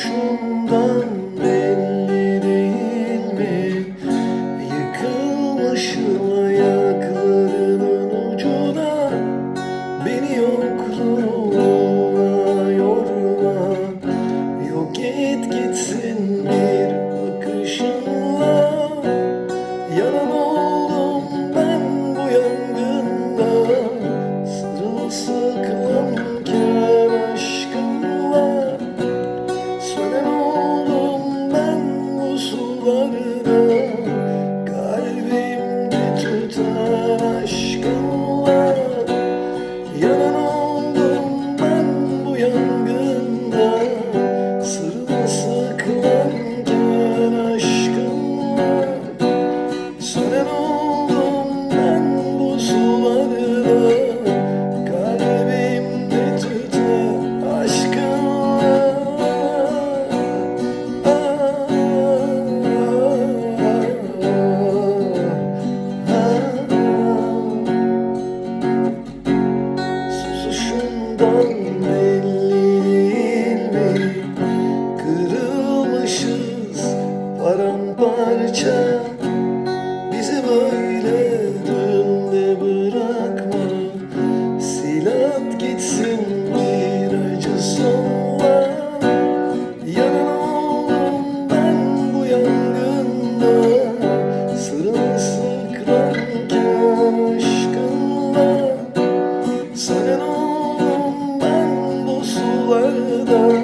Duruşumdan belli değil mi? Yıkılmışım ayaklarının ucuna Beni yokluğuna yorma Yok et gitsin bir kullanır parça Bizi böyle dönde bırakma. Sil at gitsin bir acı sonla Yanan oldum ben bu yangında. Sırılsıklam aşkınla. Saran oldum ben bu sularda.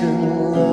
can love.